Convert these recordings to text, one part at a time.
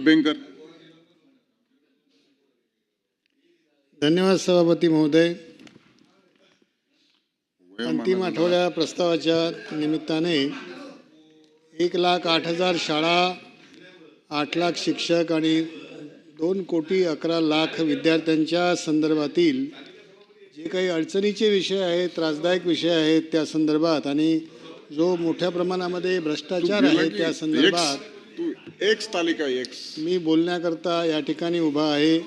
अभ्यंकर धन्यवाद सभापती महोदय. अंतिम आठवड्या प्रस्तावाच्या निमित्ताने एक लाख आठ हजार शाळा आठ लाख शिक्षक आणि दोन कोटी अकरा लाख विद्यार्थ्यांच्या संदर्भातील जे काही अडचणीचे विषय आहेत त्रासदायक विषय आहेत त्या संदर्भात आणि जो मोठ्या प्रमाणामध्ये भ्रष्टाचार आहे त्या संदर्भात एक्स तालिका एक्स मी बोलण्याकरता या ठिकाणी उभा आहे.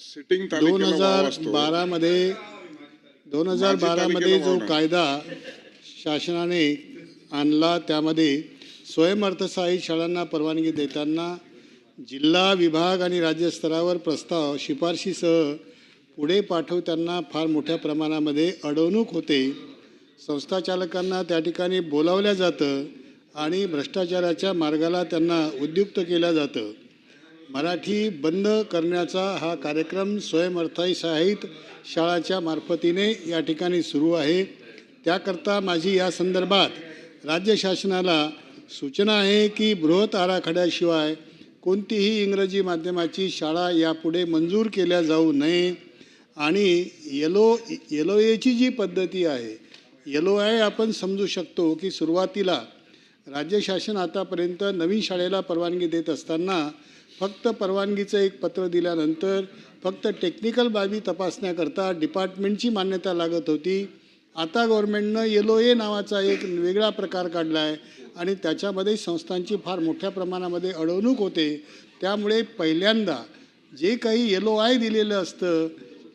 सिटिंग दोन हजार बारामध्ये दोन हजार बारामध्ये जो. कायदा शासनाने आणला त्यामध्ये स्वयंअर्थसहाय्यित शाळांना परवानगी देताना जिल्हा विभाग आणि राज्य स्तरावर प्रस्ताव शिफारशीसह पुढे पाठवताना फार मोठ्या प्रमाणामध्ये अडवणूक होते. संस्था चालकांना त्या ठिकाणी बोलावलं जातं. आणि भ्रष्टाचाराच्या मार्गाला त्यांना उद्युक्त केलं जातं. मराठी बंद करण्याचा हा कार्यक्रम स्वयंअर्थाई सहाय्यित शाळाच्या मार्फतीने या ठिकाणी सुरू आहे. त्याकरता माझी या संदर्भात राज्य शासनाला सूचना आहे की बृहत आराखड्याशिवाय कोणतीही इंग्रजी माध्यमाची शाळा यापुढे मंजूर केल्या जाऊ नये. आणि येलो येलो एची जी पद्धती आहे येलो आय आपण समजू शकतो की सुरुवातीला राज्य शासन आतापर्यंत नवीन शाळेला परवानगी देत असताना फक्त परवानगीचं एक पत्र दिल्यानंतर फक्त टेक्निकल बाबी तपासण्याकरता डिपार्टमेंटची मान्यता लागत होती. आता गव्हर्मेंटनं येलो ए नावाचा एक वेगळा प्रकार काढला आहे आणि त्याच्यामध्ये संस्थांची फार मोठ्या प्रमाणामध्ये अडवणूक होते. त्यामुळे पहिल्यांदा जे काही येलो आय दिलेलं असतं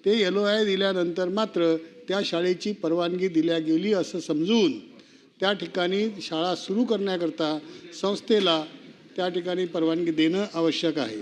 ते येलो आय दिल्यानंतर मात्र त्या शाळेची परवानगी दिल्या गेली असं समजून त्या ठिकाणी शाळा सुरू करण्याकरता संस्थेला त्या ठिकाणी परवानगी देणं आवश्यक आहे.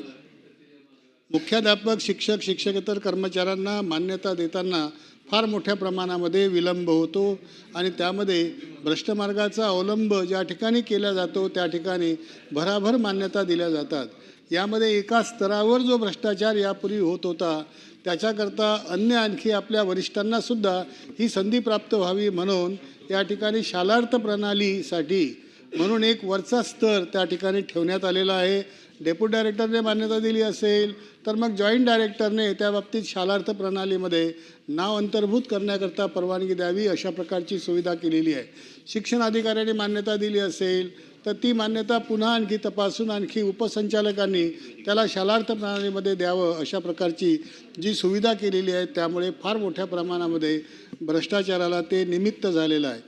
मुख्याध्यापक शिक्षक शिक्षकेतर कर्मचाऱ्यांना मान्यता देताना फार मोठ्या प्रमाणामध्ये विलंब होतो आणि त्यामध्ये भ्रष्टमार्गाचा अवलंब ज्या ठिकाणी केला जातो त्या ठिकाणी भराभर मान्यता दिल्या जातात. यामध्ये एका स्तरावर जो भ्रष्टाचार यापूर्वी होत होता त्याच्याकरता अन्य आणखी आपल्या वरिष्ठांनासुद्धा ही संधी प्राप्त व्हावी म्हणून या ठिकाणी शालार्थ प्रणालीसाठी म्हणून एक वरचा स्तर त्या ठिकाणी ठेवण्यात आलेला आहे. डेप्युटी डायरेक्टरने मान्यता दिली असेल तर मग जॉईंट डायरेक्टरने त्या बाबतीत शालार्थ प्रणालीमध्ये नाव अंतर्भूत करण्याकरता परवानगी द्यावी अशा प्रकारची सुविधा केलेली आहे. शिक्षण अधिकाऱ्याने मान्यता दिली असेल तर ती मान्यता पुन्हा आणखी तपासून आणखी उपसंचालकांनी त्याला शालार्थ प्रणालीमध्ये द्यावं अशा प्रकारची जी सुविधा केलेली आहे त्यामुळे फार मोठ्या प्रमाणामध्ये भ्रष्टाचाराला ते निमित्त झालेलं आहे.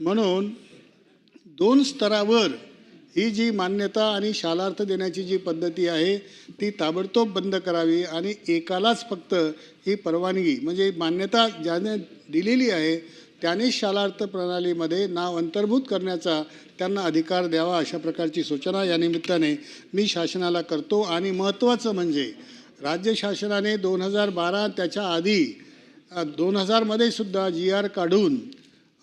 म्हणून दोन स्तरावर ही जी मान्यता आणि शालार्थ देण्याची जी पद्धती आहे ती ताबडतोब बंद करावी आणि एकालाच फक्त ही परवानगी म्हणजे मान्यता ज्याने दिलेली आहे त्याने शालार्थ प्रणालीमध्ये नाव अंतर्भूत करण्याचा त्यांना अधिकार द्यावा अशा प्रकारची सूचना या निमित्ताने मी शासनाला करतो. आणि महत्त्वाचं म्हणजे राज्य शासनाने दोन हजार बारा त्याच्या आधी दोन हजारमध्ये सुद्धा जी आर काढून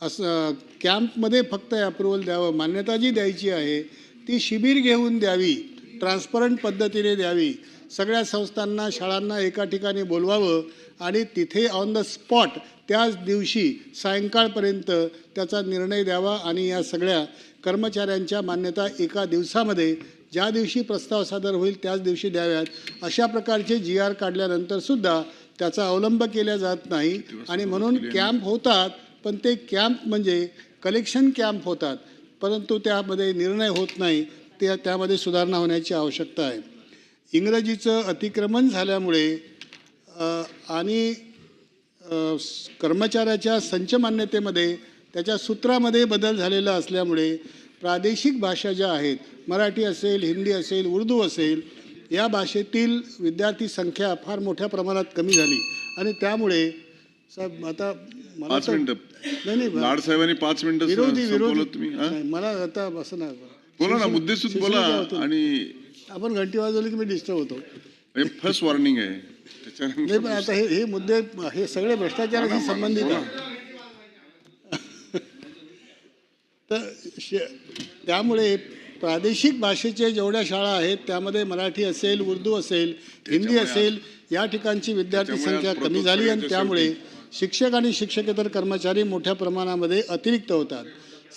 असं कॅम्पमध्ये फक्त अप्रुव्हल द्यावं मान्यता जी द्यायची आहे ती शिबिर घेऊन द्यावी ट्रान्सपरंट पद्धतीने द्यावी. सगळ्या संस्थांना शाळांना एका ठिकाणी बोलवावं आणि तिथे ऑन द स्पॉट त्याच दिवशी सायंकाळपर्यंत त्याचा निर्णय द्यावा आणि या सगळ्या कर्मचाऱ्यांच्या मान्यता एका दिवसामध्ये ज्या दिवशी प्रस्ताव सादर होईल त्याच दिवशी द्याव्यात. अशा प्रकारचे जी आर काढल्यानंतर सुद्धा त्याचा अवलंब केला जात नाही. आणि म्हणून कॅम्प होतात पण ते कॅम्प म्हणजे कलेक्शन कॅम्प होतात परंतु त्यामध्ये निर्णय होत नाही ते त्यामध्ये सुधारणा होण्याची आवश्यकता आहे. इंग्रजीचं अतिक्रमण झाल्यामुळे आणि कर्मचाऱ्याच्या संचमान्यतेमध्ये त्याच्या सूत्रामध्ये बदल झालेला असल्यामुळे प्रादेशिक भाषा ज्या आहेत मराठी असेल हिंदी असेल उर्दू असेल या भाषेतील विद्यार्थी संख्या फार मोठ्या प्रमाणात कमी झाली. आणि त्यामुळे स आता पाच मिनिटं. नाही नाही लाड साहेबांनी पाच मिनिटं विरोधी विरोधी संपवलं तुम्ही हा? मला आता असं नाही बोला ना मुद्देसूद बोला. आणि आपण घंटी वाजवली की मी डिस्टर्ब होतो. फर्स्ट वॉर्निंग आहे. नाही त्याच्यानंतर पण आता हे हे मुद्दे हे सगळे भ्रष्टाचाराशी संबंधित आहे. तर श- त्यामुळे प्रादेशिक भाषेचे जेवढ्या शाळा आहेत त्यामध्ये मराठी असेल उर्दू असेल हिंदी असेल या ठिकाणची विद्यार्थी संख्या कमी झाली आणि त्यामुळे शिक्षक आणि शिक्षकेतर कर्मचारी मोठ्या प्रमाणामध्ये अतिरिक्त होतात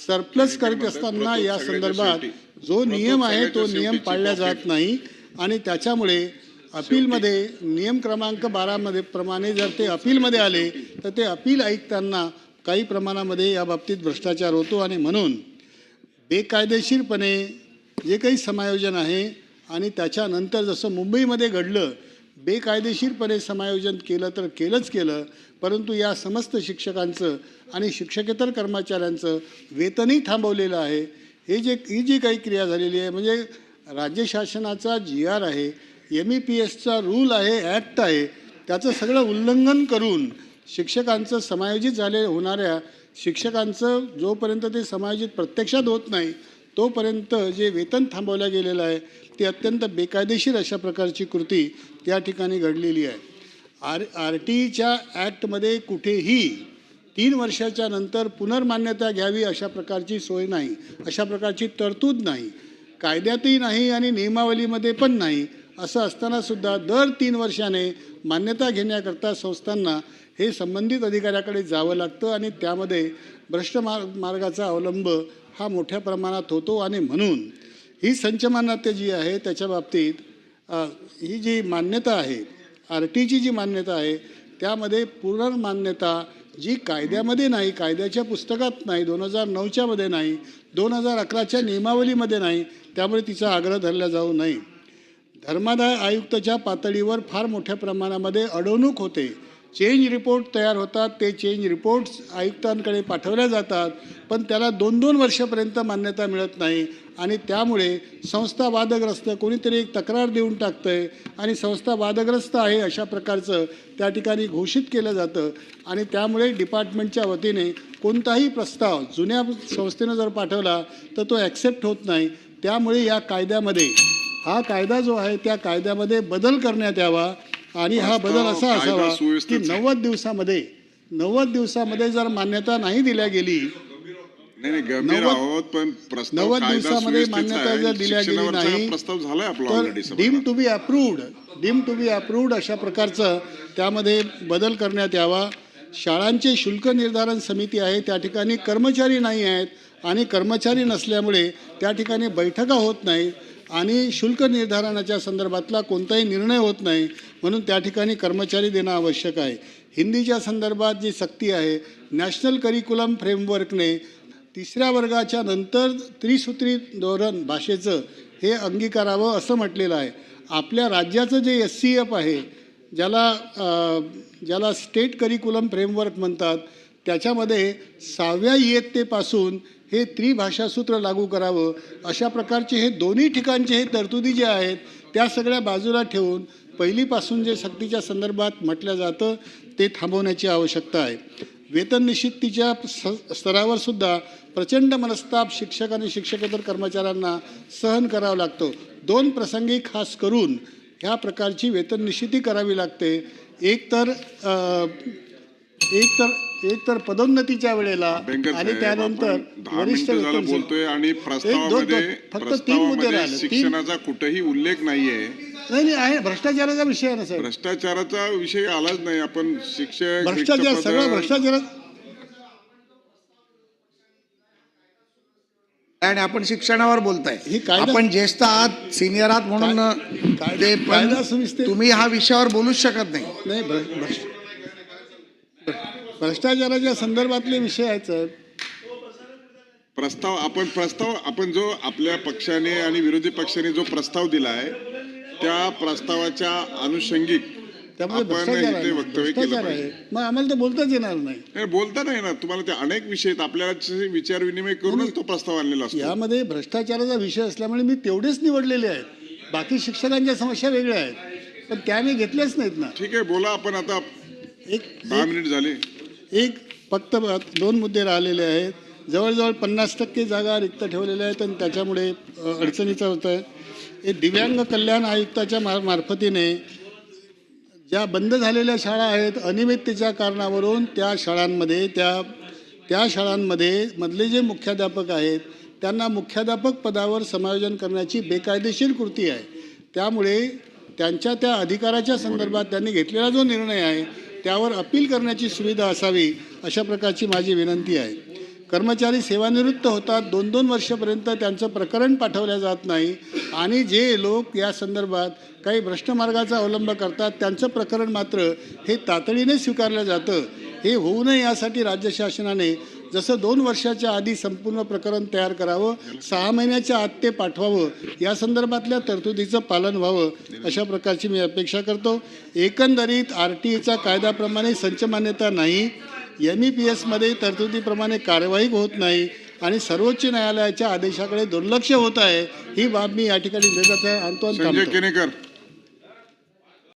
सरप्लस करत असताना या संदर्भात. जो नियम आहे तो नियम पाळला जात नाही आणि त्याच्यामुळे अपीलमध्ये नियम क्रमांक बारामध्ये प्रमाणे जर ते अपीलमध्ये आले तर ते अपील आयुक्तांना काही प्रमाणामध्ये या बाबतीत भ्रष्टाचार होतो आणि म्हणून बेकायदेशीरपणे जे काही समायोजन आहे आणि त्याच्यानंतर जसं मुंबईमध्ये घडलं बेकायदेशीरपणे समायोजन केलं तर केलंच केलं परंतु या समस्त शिक्षकांचं आणि शिक्षकेतर कर्मचाऱ्यांचं वेतनही थांबवलेलं आहे. हे जे ही जी काही क्रिया झालेली आहे म्हणजे राज्य शासनाचा जी आर आहे एम ई पी एसचा रूल आहे ॲक्ट आहे त्याचं सगळं उल्लंघन करून शिक्षकांचं समायोजित झाले होणाऱ्या शिक्षकांचं जोपर्यंत ते समायोजित प्रत्यक्षात होत नाही तोपर्यंत जे वेतन थांबवलं गेलेलं आहे ते अत्यंत बेकायदेशीर अशा प्रकारची कृती त्या ठिकाणी घडलेली आहे. आर आर टीच्या ॲक्टमध्ये कुठेही तीन वर्षाच्या नंतर पुनर्मान्यता घ्यावी अशा प्रकारची सोय नाही अशा प्रकारची तरतूद नाही. कायद्यातही नाही आणि नियमावलीमध्ये पण नाही. असं असतानासुद्धा दर तीन वर्षाने मान्यता घेण्याकरता संस्थांना हे संबंधित अधिकाऱ्याकडे जावं लागतं आणि त्यामध्ये भ्रष्ट मार्ग मार्गाचा अवलंब हा मोठ्या प्रमाणात होतो. आणि म्हणून ही संचमान्यता जी आहे त्याच्या बाबतीत ही जी मान्यता आहे आर टीची जी मान्यता आहे त्यामध्ये पुनर्मान्यता जी कायद्यामध्ये नाही कायद्याच्या पुस्तकात नाही दोन हजार नऊच्यामध्ये नाही दोन हजार अकराच्या नियमावलीमध्ये नाही त्यामुळे तिचा आग्रह धरला जाऊ नये. धर्मादाय आयुक्ताच्या पातळीवर फार मोठ्या प्रमाणामध्ये अडवणूक होते. चेंज रिपोर्ट तयार होतात. ते चेंज रिपोर्ट्स आयुक्तांकडे पाठवल्या जातात. पण त्याला दोन दोन वर्षापर्यंत मान्यता मिळत नाही. आणि त्यामुळे संस्था वादग्रस्त कोणीतरी एक तक्रार देऊन टाकतं आहे आणि संस्था वादग्रस्त आहे अशा प्रकारचं त्या ठिकाणी घोषित केलं जातं. आणि त्यामुळे डिपार्टमेंटच्या वतीने कोणताही प्रस्ताव जुन्या संस्थेनं जर पाठवला तर तो ॲक्सेप्ट होत नाही. त्यामुळे या कायद्यामध्ये हा कायदा जो आहे त्या कायद्यामध्ये बदल करण्यात यावा आणि हा बदल असा असावा की. नव्वद दिवसामध्ये नव्वद दिवसामध्ये जर मान्यता नाही दिल्या गेली नव्वद- दिवसामध्ये मान्यता. जर दिल्या गेली नाही तर deem to be approved deem to be approved अशा प्रकारचं त्यामध्ये बदल करण्यात यावा शाळांचे शुल्क निर्धारण समिती आहे त्या ठिकाणी कर्मचारी नाही आहेत आणि कर्मचारी नसल्यामुळे त्या ठिकाणी बैठका होत नाही आणि शुल्क निर्धारणाच्या संदर्भातला कोणताही निर्णय होत नाही म्हणून त्या ठिकाणी कर्मचारी देणं आवश्यक आहे. हिंदीच्या संदर्भात जी सक्ती आहे नॅशनल करिक्युलम फ्रेमवर्कने तिसऱ्या वर्गाच्या नंतर त्रिसूत्री धोरण भाषेचं हे अंगीकारावं असं म्हटलेलं आहे. आपल्या राज्याचं जे एस सी एफ आहे ज्याला ज्याला स्टेट करिक्युलम फ्रेमवर्क म्हणतात त्याच्यामध्ये सहाव्या इयत्तेपासून हे त्रिभाषा सूत्र लागू करावं अशा प्रकारचे हे दोन्ही ठिकाणचे हे तरतुदी जे आहेत त्या सगळ्या बाजूला ठेवून पहिलीपासून जे सक्तीच्या संदर्भात म्हटलं जातं ते थांबवण्याची आवश्यकता आहे. वेतन निश्चितीच्या स- स्तरावर सुद्धा प्रचंड मनस्ताप शिक्षक आणि शिक्षकेतर कर्मचाऱ्यांना सहन करावा लागतो. दोन प्रसंगी खास करून ह्या प्रकारची वेतन निश्चिती करावी लागते. एक तर एक तर एक तर पदोन्नतीच्या वेळेला आणि त्यानंतर वरिष्ठ बोलतोय आणि प्रस्तावामध्ये फक्त तीन मुद्दे राहिले. शिक्षणाचा कुठेही उल्लेख नाहीये. नाही नाही आहे. भ्रष्टाचाराचा विषय आहे ना भ्रष्टाचाराचा विषय आलाच नाही. आपण शिक्षक भ्रष्टाचार सगळा भ्रष्टाचार आणि आपण शिक्षणावर बोलताय. ही आपण ज्येष्ठ आहात सिनियर आहात म्हणून तुम्ही हा विषयावर बोलूच शकत नाही. नाही भ्र- भ्रष्ट भ्रष्टाचाराच्या संदर्भातले विषय आहेत साहेब. प्रस्ताव आपण प्रस्ताव आपण जो आपल्या पक्षाने आणि विरोधी पक्षाने जो प्रस्ताव त्या प्रस्तावाच्या त्यामुळे आपण भ्रष्टाचार आहे इथे ना. वक्तव्य केलं भ्रष्टाचार पाहिजे. आहे. मग आम्हाला तर बोलताच येणार नाही. नाही, बोलता नाही ना तुम्हाला ते अनेक विषय आहेत. आपल्याला विचार विनिमय करूनच तो प्रस्ताव आणलेला असतो. यामध्ये भ्रष्टाचाराचा विषय असल्यामुळे मी तेवढेच निवडलेले आहेत. बाकी शिक्षकांच्या समस्या वेगळ्या आहेत. पण त्या मी घेतल्याच नाहीत ना. ठीक आहे बोला. आपण आता एक दहा मिनिट झाले. एक फक्त दोन मुद्दे राहिलेले आहेत. जवळजवळ पन्नास टक्के जागा रिक्त ठेवलेल्या आहेत आणि त्याच्यामुळे अडचणीचं होतं आहे हे दिव्यांग कल्याण आयुक्ताच्या मार मार्फतीने ज्या बंद झालेल्या शाळा आहेत अनियमिततेच्या कारणावरून त्या शाळांमध्ये त्या त्या शाळांमध्ये मधले जे मुख्याध्यापक आहेत त्यांना मुख्याध्यापक पदावर समायोजन करण्याची बेकायदेशीर कृती आहे. त्यामुळे त्यांच्या त्या अधिकाराच्या संदर्भात त्यांनी घेतलेला जो निर्णय आहे त्यावर अपील करण्याची सुविधा असावी अशा प्रकारची माझी विनंती आहे. कर्मचारी सेवानिवृत्त होतात दोन दोन वर्षापर्यंत त्यांचं प्रकरण पाठवलं जात नाही आणि जे लोक या संदर्भात काही भ्रष्ट मार्गाचा अवलंब करतात त्यांचं प्रकरण मात्र हे तातडीने स्वीकारलं जातं. हे होऊ नये यासाठी राज्य शासनाने जसं दोन वर्षाच्या आधी संपूर्ण प्रकरण तयार करावं सहा महिन्याच्या आत ते पाठवावं या संदर्भातल्या तरतुदीचं पालन व्हावं अशा प्रकारची मी अपेक्षा करतो. एकंदरीत आर टी ईचा कायद्याप्रमाणे संच मान्यता नाही एम ई पी एसमध्ये तरतुदीप्रमाणे कार्यवाही होत नाही आणि सर्वोच्च न्यायालयाच्या आदेशाकडे दुर्लक्ष होत आहे ही बाब मी या ठिकाणी आणतो